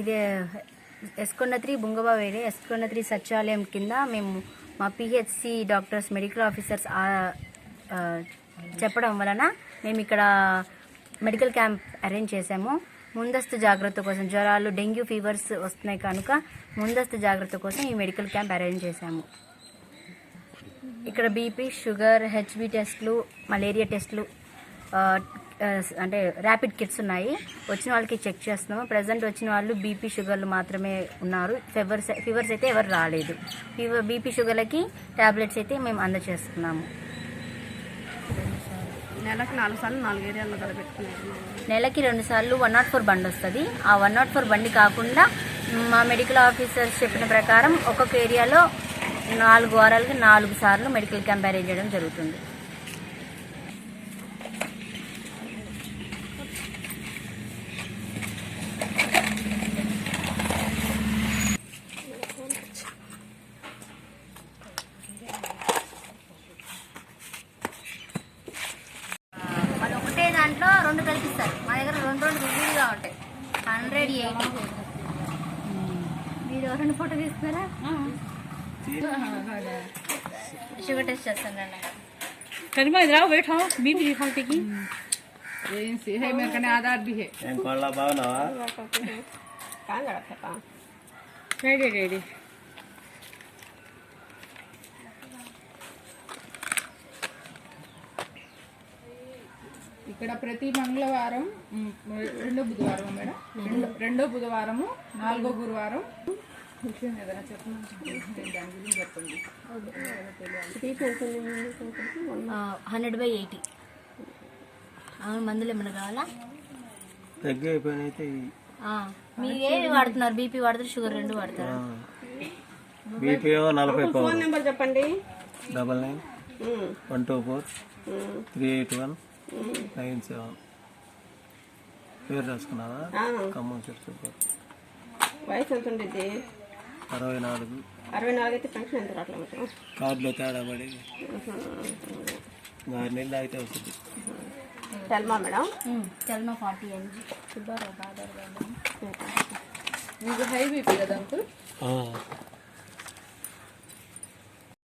ఇది ఎస్కొండ three బుంగబావేరి ఎస్కొండ three సచివాలయం కింద మేము మా పిహెచ్సి డాక్టర్స్ మెడికల్ ఆఫీసర్స్ చెప్పడం వలన మేము ఇక్కడ మెడికల్ క్యాంప్ అరేంజ్ చేసాము ముందస్తు జాగ్రత్త కోసం జ్వరాలు డెంగ్యూ ఫీవర్స్ వస్తున్నాయి కనుక ముందస్తు జాగ్రత్త కోసం ఈ మెడికల్ క్యాంప్ అరేంజ్ చేశాము. ఇక్కడ బీపీ షుగర్ హెచ్బి టెస్ట్లు మలేరియా టెస్ట్లు అంటే ర్యాపిడ్ కిట్స్ ఉన్నాయి. వచ్చిన వాళ్ళకి చెక్ చేస్తున్నాము. ప్రజెంట్ వచ్చిన వాళ్ళు బీపీ షుగర్లు మాత్రమే ఉన్నారు. ఫీవర్స్ ఫీవర్స్ అయితే ఎవరు రాలేదు. ఫీవర్ బీపీ షుగర్లకి టాబ్లెట్స్ అయితే మేము అందజేస్తున్నాము నెలకు నాలుగు సార్లు నాలుగు ఏరియాల్లో కదా పెట్టుకున్నారు. నెలకి రెండు సార్లు వన్ నాట్ ఫోర్ బండి వస్తుంది. ఆ వన్ నాట్ ఫోర్ బండి కాకుండా మా మెడికల్ ఆఫీసర్స్ చెప్పిన ప్రకారం ఒక్కొక్క ఏరియాలో నాలుగు వారాలకి నాలుగు సార్లు మెడికల్ క్యాంప్ అరేంజ్ చేయడం జరుగుతుంది. రెండు కల్పిస్తారు మా దగ్గర రెండు రెండు విడిగా ఉంటాయి హండ్రెడ్ ఎయిటీ మీరు రెండు ఫోటో తీసుకున్నారా షుగర్ టెస్ట్ చేస్తాను करीमा इधर आओ बैठो बीपी दिखाओ टिकी एजेंसी है मेरे कने आधार भी है ఏం కొళ్ళ బాగున్నావా कहाँ जा रहा था रेडी रेडी ఇక్కడ ప్రతి మంగళవారం రెండో బుధవారం మేడం? రెండో రెండో బుధవారము నాలుగో గురువారం. విషయం ఏదైనా చెప్పండి. చెప్పండి హండ్రెడ్ బై ఎయిటీ. అవును మందులు ఏమైనా కావాలా? తగ్గి అయిపోయినైతే ఆ, మీరు ఏవి వాడుతున్నారు. బీపీ వాడతారు షుగర్ రెండు వాడతారు. బీపీ నలభై పవర్ నెంబర్ చెప్పండి. Double nine one two four three eight one. Nine seven పేరు రాసుకున్నావా? ఖమ్మం చెప్పు వయసు ఎంత ఉండేది అరవై నాలుగు అరవై నాలుగు అయితే పెన్షన్ ఎంత రావట్లేదు? కార్డులో తేడా పడి ఆరు నెలలు అయితే వస్తుంది. సెల్మా మేడం? చల్మా ఫార్టీ ఎంజీ మీకు హై బీపీ కదా అంకుల్?